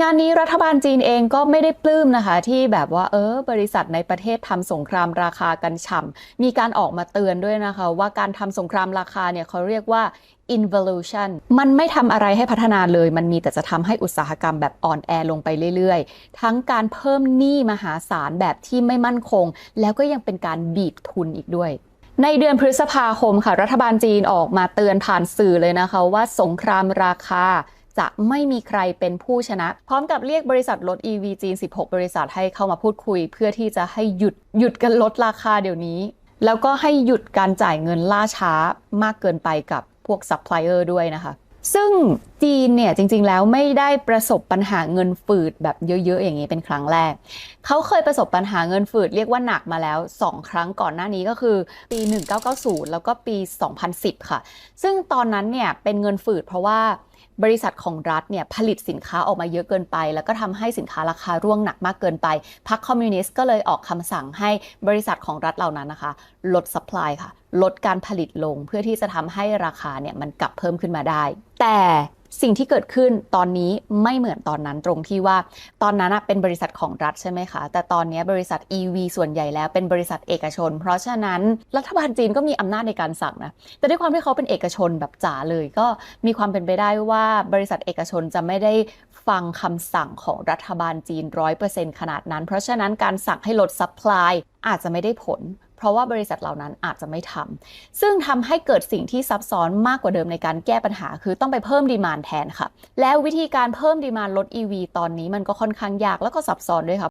งานนี้รัฐบาลจีนเองก็ไม่ได้ปลื้มนะคะ ที่แบบว่าเออบริษัทในประเทศทำสงครามราคากันฉ่ำมีการออกมาเตือนด้วยนะคะ ว่าการทำสงครามราคาเนี่ยเขาเรียกว่า involution มันไม่ทำอะไรให้พัฒนาเลย มันมีแต่จะทำให้อุตสาหกรรมแบบอ่อนแอลงไปเรื่อยๆ ทั้งการเพิ่มหนี้มหาศาลแบบที่ไม่มั่นคง แล้วก็ยังเป็นการบีบทุนอีกด้วยในเดือนพฤษภาคมค่ะ รัฐบาลจีนออกมาเตือนผ่านสื่อเลยนะคะ ว่าสงครามราคา จะไม่มีใครเป็นผู้ชนะ พร้อมกับเรียกบริษัทรถ EV จีน 16 บริษัทให้เข้ามาพูดคุย เพื่อที่จะให้หยุดหยุดกันลดราคาเดี๋ยวนี้ แล้วก็ให้หยุดการจ่ายเงินล่าช้ามากเกินไปกับพวกซัพพลายเออร์ด้วยนะคะ ซึ่งจีนเนี่ยจริงๆแล้วไม่ได้ประสบปัญหาเงินฝืดแบบเยอะๆ อย่างนี้เป็นครั้งแรก เขาเคยประสบปัญหาเงินฝืดเรียกว่าหนักมาแล้ว 2 ครั้งก่อนหน้านี้ก็คือปี 1990 แล้วก็ปี 2010 ค่ะ ซึ่งตอนนั้นเนี่ยเป็นเงินฝืดเพราะว่า บริษัทของรัฐเนี่ยผลิตสินค้าออกมาเยอะเกินไป แล้วก็ทำให้สินค้าราคาร่วงหนักมากเกินไปพรรคคอมมิวนิสต์ก็เลยออกคำสั่งให้บริษัทของรัฐเหล่านั้นนะคะ ลดสป라이ค่ะ ลดการผลิตลงเพื่อที่จะทำให้ราคาเนี่ยมันกลับเพิ่มขึ้นมาได้ แต่ สิ่งที่เกิดขึ้นตอนนี้ไม่เหมือนตอนนั้นตรงที่ว่าตอนนั้นเป็นบริษัทของรัฐใช่ไหมคะ แต่ตอนนี้บริษัท EV ส่วนใหญ่แล้วเป็นบริษัทเอกชน เพราะฉะนั้นรัฐบาลจีนก็มีอำนาจในการสั่งนะ แต่ด้วยความที่เขาเป็นเอกชนแบบจ๋าเลย ก็มีความเป็นไปได้ว่าบริษัทเอกชนจะไม่ได้ฟังคำสั่งของรัฐบาลจีนร้อยเปอร์เซ็นขนาดนั้น เพราะฉะนั้นการสั่งให้ลดซัพพลายอาจจะไม่ได้ผล เพราะว่าบริษัทเหล่านั้นอาจจะไม่ทำซึ่งทำให้เกิดสิ่งที่ซับซ้อนมากกว่าเดิมในการแก้ปัญหา คือต้องไปเพิ่มดีมานแทนค่ะ แล้ววิธีการเพิ่มดีมานลด EV ตอนนี้มันก็ค่อนข้างยากแล้วก็ซับซ้อนด้วยค่ะ